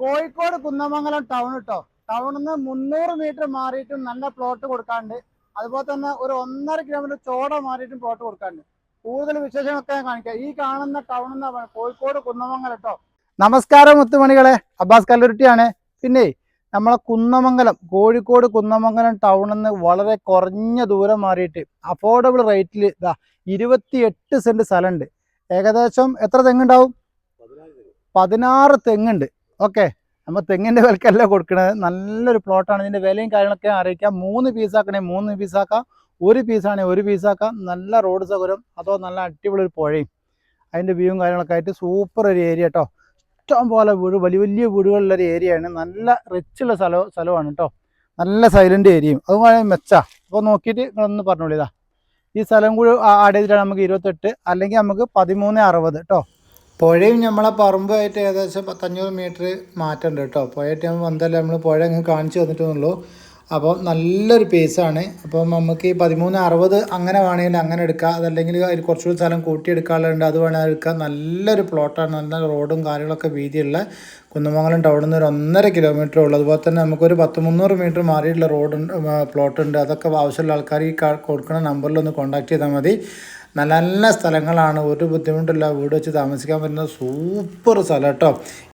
Kozhikode Kunnamangalam town കേട്ടോ ടൗണിൽ നിന്ന് മുന്നൂറ് മീറ്റർ മാറിയിട്ടും നല്ല പ്ലോട്ട് കൊടുക്കാണ്ട് അതുപോലെ തന്നെ ഒരു ഒന്നര കിലോമീറ്റർ ചോട മാറിയിട്ടും പ്ലോട്ട് കൊടുക്കാണ്ട് കൂടുതൽ വിശേഷങ്ങളൊക്കെ ഞാൻ കാണിക്കാം. ഈ കാണുന്ന ടൗൺ കോഴിക്കോട് കുന്നമംഗലം കേട്ടോ നമസ്കാരം മുത്തുമണികളെ. അബ്ബാസ് കല്ലുരുട്ടിയാണ്. പിന്നെ നമ്മളെ കുന്നമംഗലം കോഴിക്കോട് കുന്നമംഗലം ടൗണിൽ നിന്ന് വളരെ കുറഞ്ഞ ദൂരം മാറിയിട്ട് അഫോർഡബിൾ റേറ്റിൽ ഇതാ ഇരുപത്തിയെട്ട് സെന്റ് സ്ഥലമുണ്ട്. ഏകദേശം എത്ര തെങ്ങുണ്ടാവും? പതിനാറ് തെങ്ങുണ്ട്. ഓക്കെ നമ്മൾ തെങ്ങിന്റെ വിലക്കല്ല കൊടുക്കുന്നത് നല്ലൊരു പ്ലോട്ടാണ് ഇതിന്റെ വിലയും കാര്യങ്ങളൊക്കെ അറിയിക്കാം. മൂന്ന് പീസാക്കണേ മൂന്ന് പീസാക്കാം ഒരു പീസാണെങ്കിൽ ഒരു പീസാക്കാം നല്ല റോഡ് സൗകര്യം അതോ നല്ല അടിപൊളി ഒരു പുഴയും. അതിന്റെ വ്യൂവും കാര്യങ്ങളൊക്കെ ആയിട്ട് സൂപ്പർ ഒരു ഏരിയ കേട്ടോ ഇഷ്ടം പോലെ വീട് വലിയ വലിയ വീടുകളുള്ള ഒരു ഏരിയയാണ് നല്ല റിച്ചുള്ള സ്ഥലം സ്ഥലമാണ് കേട്ടോ നല്ല സൈലന്റ് ഏരിയയും അതുപോലെ മെച്ചാ. അപ്പോൾ നോക്കിയിട്ട് നിങ്ങളൊന്ന് പറഞ്ഞോളൂ ഇതാ. ഈ സ്ഥലം കൂടി ആഡ് ചെയ്തിട്ടാണ് നമുക്ക് ഇരുപത്തെട്ട് അല്ലെങ്കിൽ നമുക്ക് പതിമൂന്ന് അറുപത് കേട്ടോ പുഴയും നമ്മളെ പറമ്പുമായിട്ട് ഏകദേശം പത്തഞ്ഞൂറ് മീറ്റർ മാറ്റമുണ്ട് കേട്ടോ. പുഴയായിട്ട് നമ്മൾ വന്നതല്ല നമ്മൾ പുഴ അങ്ങ് കാണിച്ചു തന്നിട്ടുള്ളൂ അപ്പോൾ നല്ലൊരു പേസാണ് അപ്പം നമുക്ക് ഈ പതിമൂന്ന് അറുപത് അങ്ങനെ വേണമെങ്കിൽ അങ്ങനെ എടുക്കാം. അതല്ലെങ്കിൽ അതിൽ കുറച്ചുകൂടി സ്ഥലം കൂട്ടിയെടുക്കാനുള്ളത് അത് വേണമെങ്കിൽ എടുക്കാം. നല്ലൊരു പ്ലോട്ടാണ് നല്ല റോഡും കാര്യങ്ങളൊക്കെ വീതിയുള്ള കുന്നമംഗലം ടൗണിൽ നിന്ന് ഒരു ഒന്നര കിലോമീറ്റർ ഉള്ളൂ. അതുപോലെ തന്നെ നമുക്കൊരു പത്ത് മുന്നൂറ് മീറ്റർ മാറിയിട്ടുള്ള റോഡ് പ്ലോട്ടുണ്ട് അതൊക്കെ ആവശ്യമുള്ള ആൾക്കാർ ഈ കൊടുക്കുന്ന നമ്പറിൽ ഒന്ന് കോൺടാക്ട് ചെയ്താൽ മതി. നല്ല നല്ല സ്ഥലങ്ങളാണ്. ഒരു ബുദ്ധിമുട്ടില്ല. വീട് വെച്ച് താമസിക്കാൻ പറ്റുന്ന സൂപ്പർ സ്ഥലം കേട്ടോ.